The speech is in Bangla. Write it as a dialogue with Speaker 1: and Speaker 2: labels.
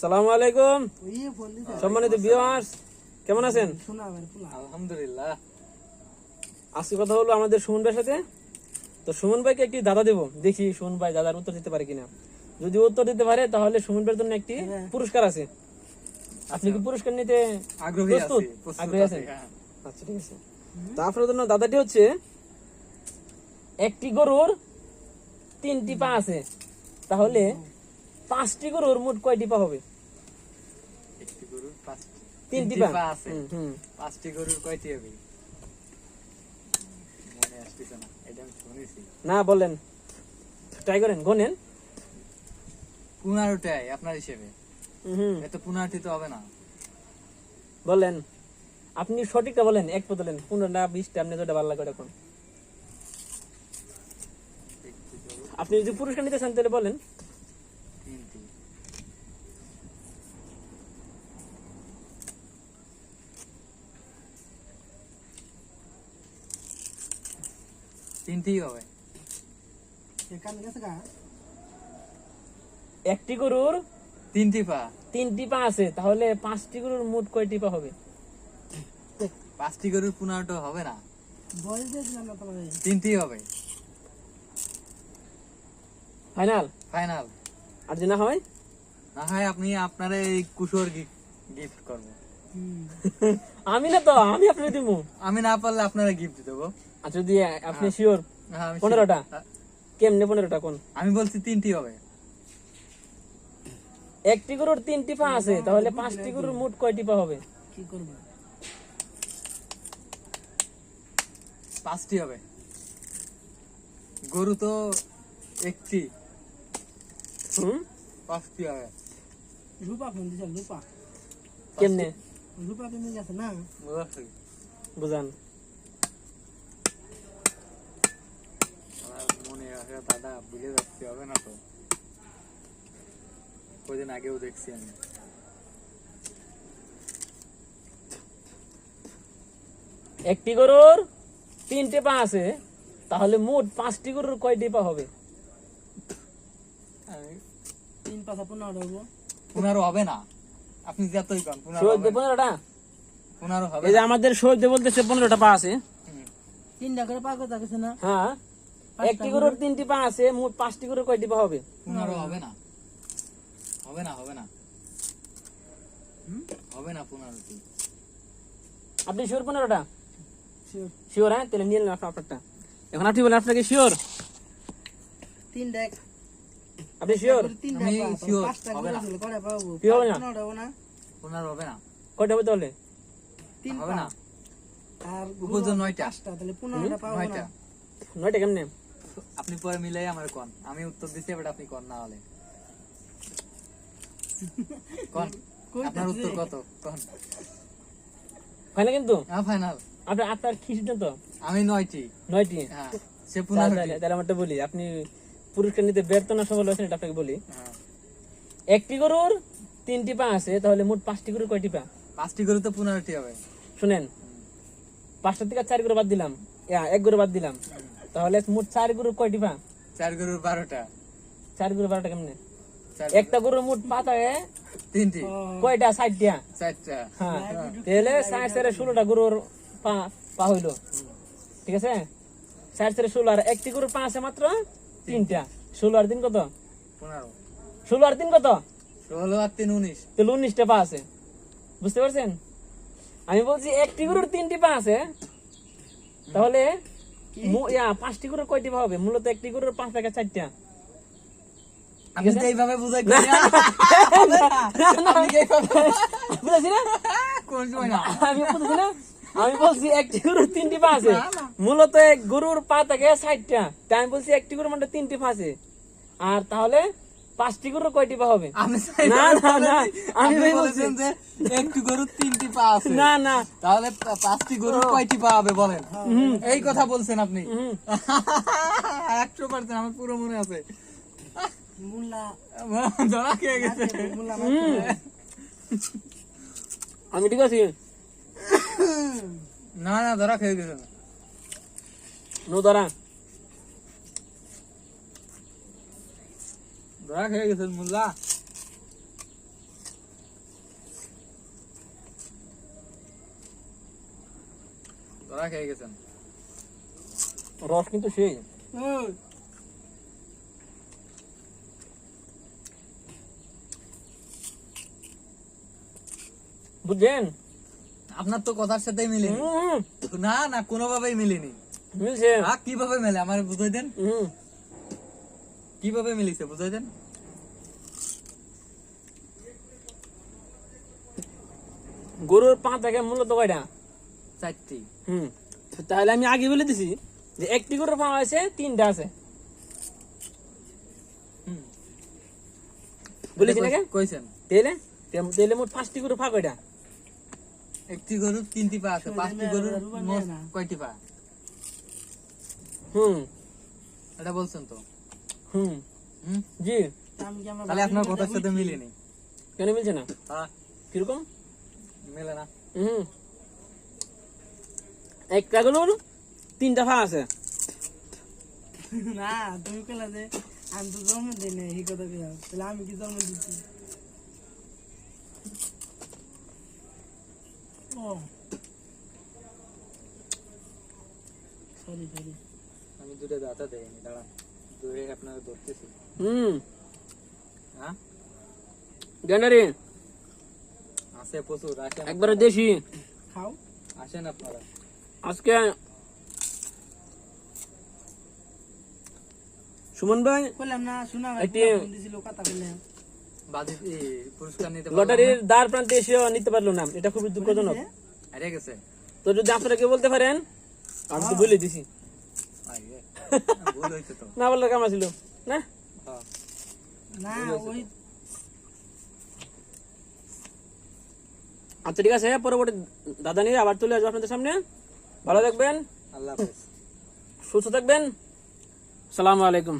Speaker 1: সালামু আলাইকুম। সম্মানিত ভিউয়ার্স কেমন আছেন?
Speaker 2: আলহামদুলিল্লাহ।
Speaker 1: আজকে কথা হলো আমাদের সুমন ভাইয়ের সাথে। তো সুমন ভাইকে একটি দাদা দেব। দেখি সুমন ভাই দাদার উত্তর দিতে পারে কিনা। যদি উত্তর দিতে পারে তাহলে সুমন ভাইয়ের জন্য একটি পুরস্কার আছে। আপনি কি পুরস্কার নিতে
Speaker 2: আগ্রহী
Speaker 1: প্রস্তুত? আগ্রহী আছেন?
Speaker 2: হ্যাঁ।
Speaker 1: আচ্ছা ঠিক আছে। তো আপনার জন্য দাদাটি হচ্ছে একটি গরুর তিনটি পা আছে। তাহলে পাঁচটি গরুর মোট কয়টি পা হবে?
Speaker 2: একটি গরুর
Speaker 1: পা?
Speaker 2: আছে। পাঁচটি গরুর কয়টি হবে? মনে আসতেছে না। এটা আমি শুনেছি।
Speaker 1: না বলেন। ট্রাই করেন গনেন।
Speaker 2: পনেরোটাই আপনার হিসেবে।
Speaker 1: হুম
Speaker 2: এত পনেরোটি তো হবে না।
Speaker 1: বলেন আপনি সঠিকটা বলেন এক পদ বলেন পনেরোটা বিশটা আপনি যেটা ভালো লাগে ওটা আপনি যদি পুরস্কার নিতে চান তাহলে বলেন
Speaker 2: তিনটি তিনটি হবে।
Speaker 3: এখান গেছে গা
Speaker 1: একটি গরুর
Speaker 2: তিনটি পা
Speaker 1: তিনটি পা আছে তাহলে পাঁচটি গরুর মোট কয়টি পা হবে?
Speaker 2: পাঁচটি গরুর পনেরোটা হবে না।
Speaker 3: বয়স দিয়েছিলাম না তোমাদের?
Speaker 2: তিনটি হবে।
Speaker 1: ফাইনাল?
Speaker 2: ফাইনাল।
Speaker 1: আর যদি না হয়?
Speaker 2: না হয় আপনি আপনার এই কুশোর গিফট করব।
Speaker 1: আমি না তো আমি আপনি দিব।
Speaker 2: আমি না পারলে আপনারা গিফট দেবো।
Speaker 1: আর যদি আপনি শিওর
Speaker 2: হ্যাঁ,
Speaker 1: পনেরোটা? কেমনে পনেরোটা কোন?
Speaker 2: আমি বলছি তিনটি হবে।
Speaker 1: একটি গরুর তিনটি পা আছে তাহলে পাঁচটি গরুর মোট কয়টি পা হবে?
Speaker 3: কি করব?
Speaker 2: পাঁচটি হবে। গরু তো একটি।
Speaker 1: হুম?
Speaker 2: পাঁচটি হবে।
Speaker 3: রূপা ফোন দিছে রূপা।
Speaker 1: কেমনে?
Speaker 3: রূপা তুমি গেছে না?
Speaker 1: বুঝান
Speaker 2: আমার মনে আছে দাদা বুঝে যাচ্ছি হবে না তো? কদিন আগেও দেখছি আমি।
Speaker 1: একটি গরুর তিনটে পা আছে তাহলে মোট পাঁচটি গরুর কয়টি পা হবে?
Speaker 2: আমি-
Speaker 3: তিন পাতা পনেরো হব।
Speaker 2: পনেরো হবে না। আপনি যতই কন পনেরো
Speaker 1: পনেরোটা?
Speaker 2: পনেরো হবে
Speaker 1: এই যে। আমাদের শহীদ বলতেছে পনেরোটা পা আছে।
Speaker 3: তিনটা করে পাক কথা না?
Speaker 1: হ্যাঁ। একটি গরুর তিনটি পা আছে মোট পাঁচটি গরুর কয়টি পা হবে?
Speaker 2: পনেরো হবে না। হবে না হবে না। হবে না পনেরোটি।
Speaker 1: আপনি শিওর পনেরোটা? শিওর হ্যাঁ? তাহলে নিয়ে নিলাম আপনার- আপনারটা এখন আপনি বলেন আপনাকে শিওর
Speaker 3: তিনটা এক-
Speaker 1: আপনি শিওর
Speaker 2: আমি
Speaker 3: পাঁচটা
Speaker 2: হবে না।
Speaker 1: কি হবে না?
Speaker 3: পনেরো হব না?
Speaker 2: পনেরো হবে না।
Speaker 1: কয়টা হবে তাহলে?
Speaker 3: তিন
Speaker 2: হবে না।
Speaker 3: আর
Speaker 2: উপর নয়টা।
Speaker 3: তাহলে পনেরোটা পাবো
Speaker 2: নয়টা।
Speaker 1: নয়টা কেমনে?
Speaker 2: আপনি পরে মিলাই আমার কন? আমি উত্তর দিচ্ছি এবার আপনি কন না হলে। কন? আপনার উত্তর কত? কন?
Speaker 1: ফাইনাল কিন্তু?
Speaker 2: হ্যাঁ ফাইনাল
Speaker 1: আপনার আপনার কি সিদ্ধান্ত
Speaker 2: আমি নয়টি।
Speaker 1: নয়টি?
Speaker 2: হ্যাঁ সে
Speaker 1: তাহলে তাহলে আমারটা বলি। আপনি পুরস্কার নিতে ব্যর্থ না সফল হয়েছেন এটা আপনাকে বলি।
Speaker 2: হ্যাঁ।
Speaker 1: একটি গরুর তিনটি পা আছে তাহলে মোট পাঁচটি গরুর কয়টি পা?
Speaker 2: পাঁচটি গরু তো পনেরোটি হবে।
Speaker 1: শুনেন। পাঁচটা থেকে চার গরু বাদ দিলাম। এক গরু বাদ দিলাম। তাহলে মোট চার গরুর কয়টি পা
Speaker 2: চার গরুর বারোটা।
Speaker 1: চার গরু বারোটা কেমনে? একটা গরুর মোট পা থাকে
Speaker 2: তিনটি।
Speaker 1: কয়টা? ষাটটা
Speaker 2: চারটা।
Speaker 1: হ্যাঁ। তাহলে ষাট চারে ষোলোটা গরুর পা পা হইল। ঠিক আছে? ষাট চারে ষোলো আর একটি গরুর পা আছে মাত্র তিনটা। ষোলো আর তিন কত?
Speaker 2: পনেরো।
Speaker 1: ষোলো আর তিন কত?
Speaker 2: ষোলো আর তিন উনিশ।
Speaker 1: তাহলে উনিশটা পা আছে। বুঝতে পারছেন? আমি বলছি একটি গরুর তিনটি পা আছে। তাহলে পাঁচটি কয়টি হবে মূলত একটি গরুর পাঁচ চারটা
Speaker 2: আমি তো এইভাবে বুঝাই
Speaker 1: বুঝেছি না বলছি একটি গরুর তিনটি পা আছে মূলত এক গরুর পা থাকে ষাটটা তাই আমি বলছি একটি গরুর মানে তিনটি পা আছে আর তাহলে পাঁচটি গরু কয়টি পা হবে? না, না, না, আমি
Speaker 2: বলেছেন যে একটি গরুর তিনটি পা আছে।
Speaker 1: না না।
Speaker 2: তাহলে পাঁচটি গরুর কয়টি পা হবে বলেন? এই কথা বলছেন আপনি। একশো পার্সেন্ট আমার পুরো মনে আছে। ধরা খেয়ে গেছে।
Speaker 1: আমি ঠিক আছি?
Speaker 2: না না ধরা খেয়ে গেছে।
Speaker 1: নো দাঁড়া।
Speaker 2: খেয়ে গেছেন খেয়ে গেছেন
Speaker 1: রস কিন্তু সেই। বুঝছেন?
Speaker 2: আপনার তো কথার সাথে
Speaker 1: মিলে
Speaker 2: না না কোনোভাবেই মিলেনি।
Speaker 1: মিলছে।
Speaker 2: কীভাবে মেলে আমার বুঝাই দেন? কীভাবে মিলিছে বুঝাই দেন?
Speaker 1: গরুর পা থেকে মূলত কয়টা?
Speaker 2: চারটি।
Speaker 1: হুম। তাহলে আমি আগে বলে দিছি যে একটি গরুর পা আছে তিনটা আছে। বলেছি নাকি?
Speaker 2: কইছেন?
Speaker 1: তেলে তেলে মোট পাঁচটি গরুর পা কয়টা?
Speaker 2: একটি গরুর তিনটি পা আছে পাঁচটি
Speaker 3: না।
Speaker 2: কয়টি পা?
Speaker 1: হুম।
Speaker 2: এটা বলছেন তো?
Speaker 1: হুম। জি।
Speaker 2: তাহলে আপনার কথার সাথে মিলেনি।
Speaker 1: কেন মিলছে না?
Speaker 2: হ্যাঁ।
Speaker 1: কীরকম?
Speaker 2: মেলে না।
Speaker 1: হুম। একটা গরুর তিনটা পা আছে।
Speaker 3: না তুমি কইলা যে আমি তো জন্ম দিই নাই এই কথা কইলা। তাহলে আমি কি জন্ম দিচ্ছি ও। সরি সরি
Speaker 2: আমি দুটো দাঁতা দেয়নি দাঁড়ান। আপনারা ধরতেছি
Speaker 1: হুম।
Speaker 2: হ্যাঁ?
Speaker 1: গ্যান্ডারি
Speaker 2: আছে প্রচুর আসেন
Speaker 1: একবারে দেশি।
Speaker 3: খাও।
Speaker 2: আসেন আপনারা।
Speaker 1: আজকে সুমন ভাই
Speaker 3: কইলাম না শোনা
Speaker 1: একটি-
Speaker 3: দিছিল কথা
Speaker 2: নিতে
Speaker 1: লটারির দ্বার প্রান্তে এসেও নিতে পারল না এটা খুবই দুঃখজনক।
Speaker 2: হারিয়ে গেছে।
Speaker 1: তো যদি আপনারা কেউ বলতে পারেন আমি তো বলে দিছি
Speaker 2: আই রে, ভুল হয়েছে তো
Speaker 1: না বললে কাম ছিল? না?
Speaker 2: হ্যাঁ।
Speaker 3: না ওই
Speaker 1: আচ্ছা ঠিক আছে পরবর্তী দাদা নিয়ে আবার চলে আসব আপনাদের সামনে। ভালো থাকবেন।
Speaker 2: আল্লাহ
Speaker 1: সুস্থ থাকবেন। সালামু আলাইকুম।